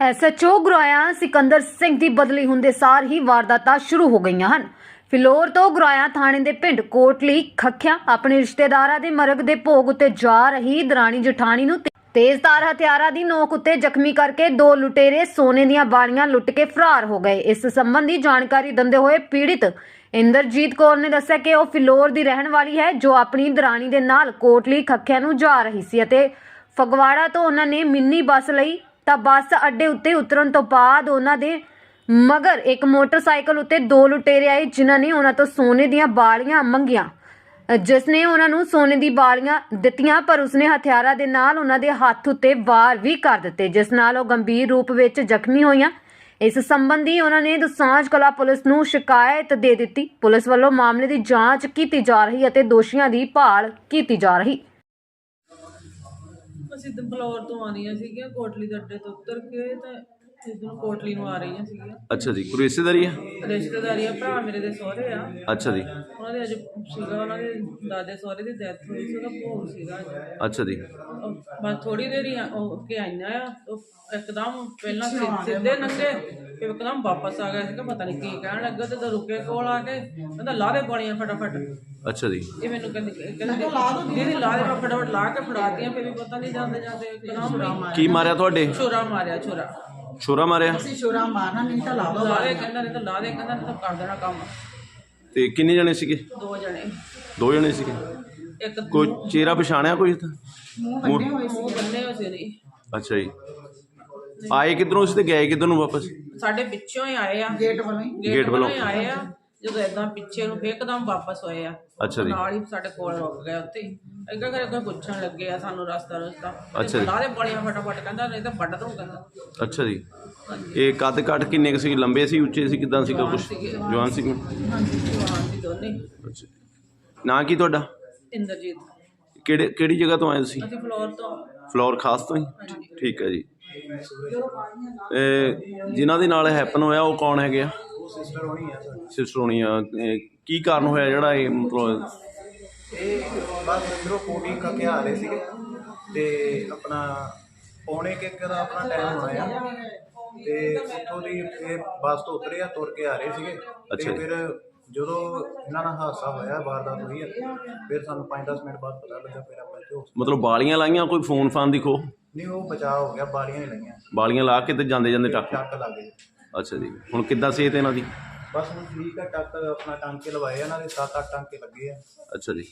SHO ਗੁਰਾਇਆ ਸਿਕੰਦਰ ਸਿੰਘ ਦੀ ਬਦਲੀ ਹੁੰਦੇ ਸਾਰ ਹੀ ਵਾਰਦਾਤਾਂ ਸ਼ੁਰੂ ਹੋ ਗਈਆਂ ਹਨ। ਫਿਲੌਰ ਤੋਂ ਗੁਰਾਇਆ ਥਾਣੇ ਦੇ ਪਿੰਡ ਕੋਟਲੀ ਖੱਖਿਆ ਆਪਣੇ ਰਿਸ਼ਤੇਦਾਰਾਂ ਦੇ ਮਰਗ ਦੇ ਭੋਗ ਉੱਤੇ ਜਾ ਰਹੀ ਦਰਾਣੀ ਜਠਾਣੀ ਨੂੰ ਤੇਜ਼ਧਾਰ ਹਥਿਆਰਾਂ ਦੀ ਨੋਕ ਉੱਤੇ ਜ਼ਖਮੀ ਕਰਕੇ ਦੋ ਲੁਟੇਰੇ ਸੋਨੇ ਦੀਆਂ ਬਾਲੀਆਂ ਲੁੱਟ ਕੇ ਫਰਾਰ ਹੋ ਗਏ। ਇਸ ਸੰਬੰਧੀ ਜਾਣਕਾਰੀ ਦਿੰਦੇ ਹੋਏ ਪੀੜਿਤ ਇੰਦਰਜੀਤ ਕੌਰ ਨੇ ਦੱਸਿਆ ਕਿ ਉਹ ਫਿਲੌਰ ਦੀ ਰਹਿਣ ਵਾਲੀ ਹੈ, ਜੋ ਆਪਣੀ ਦਰਾਣੀ ਦੇ ਨਾਲ ਕੋਟਲੀ ਖੱਖਿਆ ਨੂੰ ਜਾ ਰਹੀ ਸੀ ਅਤੇ ਫਗਵਾੜਾ ਤੋਂ ਉਹਨਾਂ ਨੇ ਮਿੰਨੀ ਬੱਸ ਲਈ ਤਾਂ ਬੱਸ ਅੱਡੇ ਉੱਤੇ ਉਤਰਨ ਤੋਂ ਬਾਅਦ ਉਹਨਾਂ ਦੇ ਮਗਰ ਇੱਕ ਮੋਟਰਸਾਈਕਲ ਉੱਤੇ ਦੋ ਲੁਟੇਰੇ ਆਏ, ਜਿਨ੍ਹਾਂ ਨੇ ਉਹਨਾਂ ਤੋਂ ਸੋਨੇ ਦੀਆਂ ਬਾਲੀਆਂ ਮੰਗੀਆਂ। ਜਿਸ ਨੇ ਉਹਨਾਂ ਨੂੰ ਸੋਨੇ ਦੀ ਬਾਲੀਆਂ ਦਿੱਤੀਆਂ, ਪਰ ਉਸਨੇ ਹਥਿਆਰਾਂ ਦੇ ਨਾਲ ਉਹਨਾਂ ਦੇ ਹੱਥ ਉੱਤੇ ਵਾਰ ਵੀ ਕਰ ਦਿੱਤੇ, ਜਿਸ ਨਾਲ ਉਹ ਗੰਭੀਰ ਰੂਪ ਵਿੱਚ ਜ਼ਖਮੀ ਹੋਈਆਂ। ਇਸ ਸੰਬੰਧੀ ਉਹਨਾਂ ਨੇ ਦਸਾਂਝ ਕਲਾ ਪੁਲਿਸ ਨੂੰ ਸ਼ਿਕਾਇਤ ਦੇ ਦਿੱਤੀ। ਪੁਲਿਸ ਵੱਲੋਂ ਮਾਮਲੇ ਦੀ ਜਾਂਚ ਕੀਤੀ ਜਾ ਰਹੀ ਅਤੇ ਦੋਸ਼ੀਆਂ ਦੀ ਭਾਲ ਕੀਤੀ ਜਾ ਰਹੀ। ਅਸੀਂ ਤਾਂ ਬਲੌਰ ਤੋਂ ਆ ਸੀਗੀਆਂ ਕੋਟਲੀ ਦੇ ਅੱਡੇ ਤੋਂ ਉਤਰ ਕੇ ਤਾਂ ਇਧਰੋਂ ਕੋਟਲੀ ਨੂੰ ਆ ਰਹੀਆਂ ਸੀਗੀਆਂ। ਅੱਛਾ ਜੀ ਕੋਈ ਰਿਸ਼ਤੇਦਾਰੀ ਹੈ ਰਿਸ਼ਤੇਦਾਰੀਆਂ ਭਰਾ ਮੇਰੇ ਦੇ ਸਹੁਰੇ ਆ। ਅੱਛਾ ਜੀ। ਉਹਨਾਂ ਦੇ ਅੱਜ ਸੀਗਾ ਉਹਨਾਂ ਦੇ ਦਾਦੇ ਸਹੁਰੇ ਦੀ ਡੈਥ ਹੋਈ ਸੀ ਉਹਦਾ ਭੋਗ ਸੀਗਾ ਅੱਜ। ਅੱਛਾ ਜੀ। ਉਹ ਬਸ ਥੋੜੀ ਦੇਰ ਹੀ ਆ- ਉਹ ਕੇ ਆਈਆਂ ਆ ਉਹ ਇੱਕਦਮ ਪਹਿਲਾਂ ਸਿ- ਸਿੱਧੇ ਨੰਗੇ ਫਿਰ ਇੱਕਦਮ ਵਾਪਸ ਆ ਗਏ ਸੀਗਾ ਪਤਾ ਨਹੀਂ ਕੀ ਕਹਿਣ ਲੱਗਾ ਤੇ ਤਾਂ ਰੁਕੇ ਕੋਲ ਆ ਕੇ ਕਹਿੰਦਾ ਲਾ ਦੇ ਪਾਣੀਆਂ ਫਟਾਫਟ। ਅੱਛਾ ਜੀ। ਇਹ ਮੈਨੂੰ ਕਹਿੰਦੀ ਕਹਿੰਦੀ ਦੀਦੀ ਲਾ ਦੇ ਮੈਂ ਫਟਾਫਟ ਲਾ ਕੇ ਫੜਾਤੀਆਂ ਫਿਰ ਵੀ ਪਤਾ ਨਹੀਂ ਜਾਂਦੇ ਜਾਂਦੇ ਇੱਕਦਮ ਕੀ ਮਾਰਿਆ ਤੁਹਾਡੇ? ਛੁਰਾ ਮਾਰਿਆ ਛੁਰਾ। ਛੋਰਾ ਮਾਰਿਆ? ਛੁਰਾ ਮਾਰਨਾ ਨਹੀਂ ਤਾਂ ਲਾ ਦੋ ਲਾ ਦੇ ਕਹਿੰਦਾ ਨਹੀਂ ਤਾਂ ਲਾ ਦੇ ਕਹਿੰਦਾ ਨਹੀਂ ਤਾਂ ਕਰ ਦੇਣਾ ਕੰਮ। ਤੇ ਕਿੰਨੇ ਜਣੇ ਸੀਗੇ? ਦੋ ਜਣੇ। ਦੋ ਜਣੇ ਸੀਗੇ? ਇੱਕ ਕੋਈ ਚਿਹਰਾ ਪਛਾਣਿਆ ਕੋਈ ਇੱਥੇ? ਮੂੰਹ ਬੰਨੇ ਹੋਏ ਸੀ ਨਹੀਂ ਅੱਛਾ ਜੀ। ਆਏ ਕਿੱਧਰੋਂ ਸੀ ਤੇ ਗਏ ਕਿੱਧਰ ਨੂੰ ਵਾਪਸ? ਸਾਡੇ ਪਿੱਛੋਂ ਹੀ ਆਏ ਆ। ਗੇਟ ਵੱਲੋਂ ਹੀ। ਗੇਟ ਵੱਲੋਂ ਹੀ ਆਏ ਆ। ਜਦੋਂ ਏਦਾਂ ਪਿੱਛੇ ਨੂੰ ਫੇਰ ਇੱਕਦਮ ਵਾਪਸ ਹੋਏ ਆ। ਅੱਛਾ ਜੀ। ਨਾਲ ਹੀ ਸਾਡੇ ਕੋਲ ਰੁਕ ਗਏ ਉੱਥੇ ਹੀ। ਅੱਗੇ ਕਰ ਪੁੱਛਣ ਲੱਗੇ ਆ ਸਾਨੂੰ ਰਸਤਾ ਰਸਤਾ। ਅੱਛਾ ਜੀ। ਦੇ ਬੜੀਆਂ ਫਟਾਫਟ ਕਹਿੰਦਾ ਨਹੀਂ ਤਾਂ ਵੱਢ ਦੂੰ ਕਹਿੰਦਾ। ਅੱਛਾ ਜੀ। ਇਹ ਕੱਦ ਕੱਟ ਕਿੰਨੇ ਕੁ ਸੀ? ਲੰਬੇ ਸੀ ਉੱਚੇ ਸੀ ਕਿਦਾਂ ਸੀਗਾ ਕੁਝ। ਜਵਾਨ ਸੀ ਹਾਂਜੀ ਜਵਾਨ ਦੀ ਦੋਨੇ। ਅੱਛਾ ਨਾਂ ਕੀ ਤੁਹਾਡਾ? ਇੰਦਰਜੀਤ। ਕਿਹੜੇ ਕਿਹੜੀ ਜਗ੍ਹਾ ਤੋਂ ਆਏ ਤੁਸੀਂ? ਅਸੀਂ ਫਲੋਰ ਤੋਂ। ਫਲੋਰ ਖਾਸ ਤੋਂ ਹੀ? ਠੀਕ ਹੈ ਜੀ। ਇਹ ਜਿਨ੍ਹਾਂ ਦੇ ਨਾਲ ਹੈਪਨ ਹੋਇਆ ਉਹ ਕੌਣ ਹੈਗੇ ਆ? ਸਿਸਟਰ ਹੋਣੀ ਆ ਸਿਸਟਰ ਹੋਣੀ ਆ। ਇਹ ਕੀ ਕਾਰਨ ਹੋਇਆ ਜਿਹੜਾ ਇਹ ਮਤਲਬ ਇਹ ਬਸ ਅੰਦਰੋਂ ਕੋਟੀ ਕੱਕੇ ਆ ਰਹੇ ਸੀਗੇ ਤੇ ਆਪਣਾ ਪੌਣੇ ਕੁ ਇੱਕ ਦਾ ਆਪਣਾ ਟਾਈਮ ਹੋਣਾ ਆ ਤੇ ਉੱਥੋਂ ਦੀ ਇਹ ਬੱਸ ਤੋਂ ਉਤਰੇ ਆ ਤੁਰ ਕੇ ਆ ਰਹੇ ਸੀਗੇ। ਅੱਛਾ ਤੇ ਜੀ। ਫਿਰ ਜਦੋਂ ਇਹਨਾਂ ਨਾਲ ਹਾਦਸਾ ਹੋਇਆ ਵਾਰਦਾਤ ਹੋਈ ਆ ਫਿਰ ਸਾਨੂੰ 5-10 ਮਿੰਟ ਬਾਅਦ ਪਤਾ ਲੱਗਾ ਫਿਰ ਆਪਾਂ ਇੱਥੇ hospital- ਮਤਲਬ ਬਾਲੀਆਂ ਲਾਈਆਂ ਕੋਈ ਫੋਨ ਫਾਨ ਦੀ ਖੋ ਨਹੀਂ ਉਹ ਬਚਾਅ ਹੋ ਗਿਆ ਬਾਲੀਆਂ ਹੀ ਲਈਆਂ। ਬਾਲੀਆਂ ਲਾ ਕੇ ਤੇ ਜਾਂਦੇ ਜਾਂਦੇ ਟੱਕ। ਟੱਕ ਲੱਗ ਗਏ। ਅੱਛਾ ਜੀ। ਹੁਣ ਕਿੱਦਾਂ ਸਿਹਤ ਇਹਨਾਂ ਦੀ? ਬਸ ਹੁਣ ਠੀਕ ਆ ਟੱਕ ਆਪਣਾ ਟਾਂਕੇ ਲਵਾਏ ਆ ਇਹਨਾਂ ਦੇ 7-8 ਟਾਂਕੇ ਲੱਗੇ ਆ। ਅੱਛਾ ਜੀ।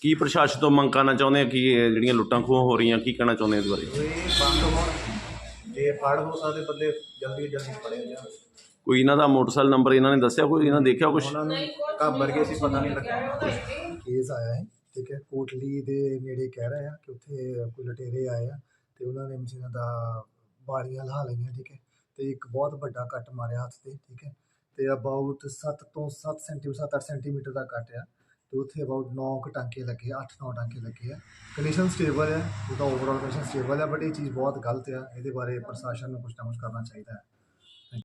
ਕੀ ਪ੍ਰਸ਼ਾਸਨ ਤੋਂ ਮੰਗ ਕਰਨਾ ਚਾਹੁੰਦੇ ਆ? ਕਿ ਇਹ ਜਿਹੜੀਆਂ ਲੁੱਟਾਂ ਖੋਹ ਹੋ ਰਹੀਆਂ ਕੀ ਕਹਿਣਾ ਚਾਹੁੰਦੇ ਆ ਇਸ ਬਾਰੇ? ਇਹ ਬੰਦ ਹੋਣ ਜੇ ਫੜ ਹੋ ਸਕਦੇ ਬੰਦੇ ਜਲਦੀ ਜਲਦੀ ਫੜੇ ਜਾਣ। ਕੋਈ ਇਹਨਾਂ ਦਾ ਮੋਟਰਸਾਈਕਲ ਨੰਬਰ ਇਹਨਾਂ ਨੇ ਦੱਸਿਆ? ਕੋਈ ਇਹਨਾਂ ਦੇਖਿਆ ਕੁਝ ਉਹਨਾਂ ਨੂੰ ਘਾਬਰ ਗਏ ਸੀ ਪਤਾ ਨਹੀਂ ਲੱਗਾ। ਕੇਸ ਆਇਆ ਹੈ ਠੀਕ ਹੈ। ਕੋਟਲੀ ਦੇ ਨੇੜੇ ਕਹਿ ਰਹੇ ਆ ਕਿ ਉੱਥੇ ਕੋਈ ਲਟੇਰੇ ਆਏ ਆ ਤੇ ਉਹਨਾਂ ਨੇ ਮਸ਼ੀਨਾਂ ਦਾ ਬਾਰੀਆਂ ਲਾ ਲਈਆਂ ਠੀਕ ਹੈ। ਤੇ ਇੱਕ ਬਹੁਤ ਵੱਡਾ ਕੱਟ ਮਾਰਿਆ ਹੱਥ ਤੇ, ਠੀਕ ਹੈ? ਤੇ ਅਬਾਊਟ 7 ਤੋਂ 7 ਸੈਂਟੀਮੀਟਰ 7-8 ਸੈਂਟੀਮੀਟਰ ਦਾ ਕੱਟ ਆ ਤੇ ਉੱਥੇ ਅਬਾਊਟ 9 ਕੁ ਟਾਂਕੇ ਲੱਗੇ 8-9 ਟਾਂਕੇ ਲੱਗੇ ਆ। ਕੰਡੀਸ਼ਨ ਸਟੇਬਲ ਹੈ ਉਹਦਾ ਓਵਰਆਲ ਕੰਡੀਸ਼ਨ ਸਟੇਬਲ ਹੈ ਬਟ ਇਹ ਚੀਜ਼ ਬਹੁਤ ਗਲਤ ਆ, ਇਹਦੇ ਬਾਰੇ ਪ੍ਰਸ਼ਾਸਨ ਨੂੰ ਕੁਝ ਨਾ ਕੁਝ ਕਰਨਾ ਚਾਹੀਦਾ ਹੈ।